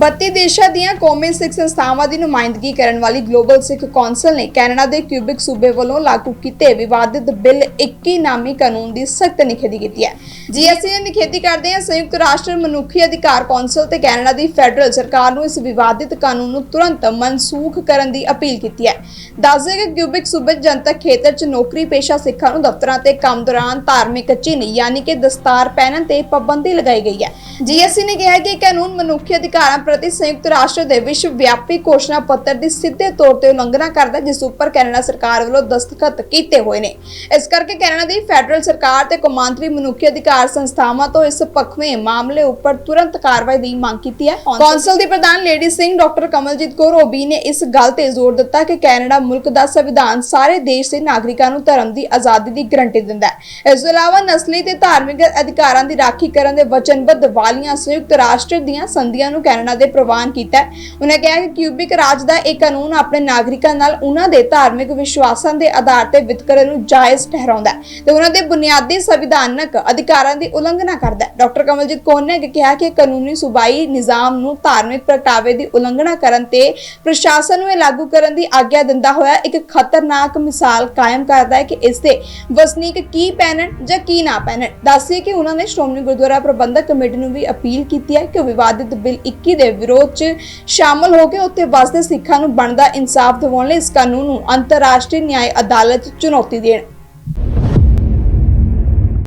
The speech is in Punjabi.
32 ਦੇਸ਼ਾਂ ਦੀਆਂ ਕੌਮੀ ਸਿੱਖ ਸੰਸਥਾਵਾਂ ਦੀ ਨੁਮਾਇੰਦਗੀ ਕਰਨ ਵਾਲੀ ਗਲੋਬਲ ਸਿੱਖ ਕੌਂਸਲ ਨੇ ਕੈਨੇਡਾ ਦੇ ਕਿਊਬਿਕ ਸੂਬੇ ਵੱਲੋਂ ਲਾਗੂ ਕੀਤੇ ਵਿਵਾਦਿਤ ਬਿੱਲ 21 ਨਾਮੀ ਕਾਨੂੰਨ ਦੀ ਸਖਤ ਨਿਖੇਧੀ ਕੀਤੀ ਹੈ। ਜੀਐਸਸੀ ਨੇ ਨਿਖੇਧੀ ਕਰਦੇ ਹਾਂ, ਸੰਯੁਕਤ ਰਾਸ਼ਟਰ ਮਨੁੱਖੀ ਅਧਿਕਾਰ ਕੌਂਸਲ ਤੇ ਕੈਨੇਡਾ ਦੀ ਫੈਡਰਲ ਸਰਕਾਰ ਨੂੰ ਇਸ ਵਿਵਾਦਿਤ ਕਾਨੂੰਨ ਨੂੰ ਤੁਰੰਤ ਮਨਸੂਖ ਕਰਨ ਦੀ ਅਪੀਲ ਕੀਤੀ ਹੈ। ਦੱਸਦੇ ਕਿ ਕਿਊਬਿਕ ਸੂਬੇ ਜਨਤਕ ਖੇਤਰ 'ਚ ਨੌਕਰੀ ਪੇਸ਼ਾ ਸਿੱਖਾਂ ਨੂੰ ਦਫ਼ਤਰਾਂ ਤੇ ਕੰਮ ਦੌਰਾਨ ਧਾਰਮਿਕ ਚਿੰਨ੍ਹ ਯਾਨੀ ਕਿ ਦਸਤਾਰ ਪਹਿਨਣ ਤੇ ਪਾਬੰਦੀ ਲਗਾਈ ਗਈ ਹੈ। ਜੀਐਸਸੀ ਨੇ ਕਿਹਾ ਕਿ ਕਾਨੂੰਨ ਮਨੁੱਖੀ ਅਧਿਕਾਰਾਂ ਪ੍ਰਤੀ ਸੰਯੁਕਤ ਰਾਸ਼ਟਰ ਦੇ ਵਿਸ਼ਵ ਵਿਆਪੀ ਘੋਸ਼ਣਾ ਪੱਤਰ ਦੀ ਸਿੱਧੇ ਤੌਰ ਤੇ ਉਲੰਘਣਾ ਕਰਦਾ ਜਿਸ ਉੱਪਰ ਕੈਨੇਡਾ ਸਰਕਾਰ ਵੱਲੋਂ ਦਸਤਖਤ ਕੀਤੇ ਹੋਏ ਨੇ। ਇਸ ਕਰਕੇ ਕੈਨੇਡਾ ਦੀ ਫੈਡਰਲ ਸਰਕਾਰ ਤੇ ਕੌਮਾਂਤਰੀ ਮਨੁੱਖੀ ਅਧਿਕਾਰ ਸੰਸਥਾਵਾਂ ਤੋਂ ਇਸ ਪੱਖਵੇਂ ਮਾਮਲੇ ਉੱਪਰ ਤੁਰੰਤ ਕਾਰਵਾਈ ਦੀ ਮੰਗ ਕੀਤੀ ਹੈ। ਕੌਂਸਲ ਦੀ ਪ੍ਰਧਾਨ ਲੇਡੀ ਸਿੰਘ ਡਾਕਟਰ ਕਮਲਜੀਤ ਕੌਰ ਓਬੀ ਨੇ ਇਸ ਗੱਲ ਤੇ ਜ਼ੋਰ ਦਿੱਤਾ ਕਿ ਕੈਨੇਡਾ ਮੁਲਕ ਦਾ ਸੰਵਿਧਾਨ ਸਾਰੇ ਦੇਸ਼ ਦੇ ਨਾਗਰਿਕਾਂ ਨੂੰ ਧਰਮ ਦੀ ਆਜ਼ਾਦੀ ਦੀ ਗਰੰਟੀ ਦਿੰਦਾ ਹੈ। ਇਸ ਤੋਂ ਇਲਾਵਾ ਨਸਲੀ ਤੇ ਧਾਰਮਿਕ ਅਧਿਕਾਰਾਂ ਦੀ ਰਾਖੀ ਕਰਨ ਦੇ ਵਚਨਬੱਧ ਵਾਲੀਆਂ ਸੰਯੁਕਤ ਰਾਸ਼ਟਰ ਦੀਆਂ ਸੰਧੀਆਂ ਨੂੰ ਕੈਨੇਡਾ ਦੇ ਪ੍ਰਵਾਨ ਕੀਤਾ ਉਹਨਾਂ ਕਿਹਾ ਕਿ ਕਿਊਬਿਕ ਰਾਜ ਦਾ ਇਹ ਕਾਨੂੰਨ ਆਪਣੇ ਨਾਗਰਿਕਾਂ ਨਾਲ ਉਹਨਾਂ ਦੇ ਧਾਰਮਿਕ ਵਿਸ਼ਵਾਸਾਂ ਦੇ ਆਧਾਰ ਤੇ ਵਿਤਕਰੇ ਨੂੰ ਜਾਇਜ਼ ਠਹਿਰਾਉਂਦਾ ਹੈ ਤੇ ਉਹਨਾਂ ਦੇ ਬੁਨਿਆਦੀ ਸੰਵਿਧਾਨਕ ਅਧਿਕਾਰਾਂ ਦੀ ਉਲੰਘਣਾ ਕਰਦਾ ਹੈ। ਡਾਕਟਰ ਕਮਲਜੀਤ ਕੌਰ ਨੇ ਕਿਹਾ ਕਿ ਕਾਨੂੰਨੀ ਸੂਬਾਈ ਨਿਜ਼ਾਮ ਨੂੰ ਧਾਰਮਿਕ ਪ੍ਰਗਟਾਵੇ ਦੀ ਉਲੰਘਣਾ ਕਰਨ ਤੇ ਪ੍ਰਸ਼ਾਸਨ ਨੂੰ ਇਹ ਲਾਗੂ ਕਰਨ ਦੀ ਆਗਿਆ ਦਿੰਦਾ ਹੋਇਆ ਇੱਕ ਖਤਰਨਾਕ ਮਿਸਾਲ ਕਾਇਮ ਕਰਦਾ ਹੈ ਕਿ ਇਸ ਦੇ ਵਸਨੀਕ ਕੀ ਪਹਿਨਣ ਜਾਂ ਕੀ ਨਾ ਪਹਿਨਣ। ਦੱਸਿਏ ਕਿ ਉਹਨਾਂ ਨੇ ਸ਼੍ਰੋਮਣੀ ਗੁਰਦੁਆਰਾ ਪ੍ਰਬੰਧਕ ਕਮੇਟੀ ਨੂੰ ਵੀ ਅਪੀਲ ਕੀਤੀ ਹੈ ਕਿ ਵਿਵਾਦਿਤ ਬਿੱਲ 21 ਦੇ ਵਿਰੋਧ 'ਚ ਸ਼ਾਮਲ ਹੋ ਕੇ ਉੱਥੇ ਵਸਦੇ ਸਿੱਖਾਂ ਨੂੰ ਬਣਦਾ ਇਨਸਾਫ ਦਿਵਾਉਣ ਲਈ ਇਸ ਕਾਨੂੰਨ ਨੂੰ ਅੰਤਰਰਾਸ਼ਟਰੀ ਨਿਆਇ ਅਦਾਲਤ 'ਚ ਚੁਣੌਤੀ ਦੇਣ।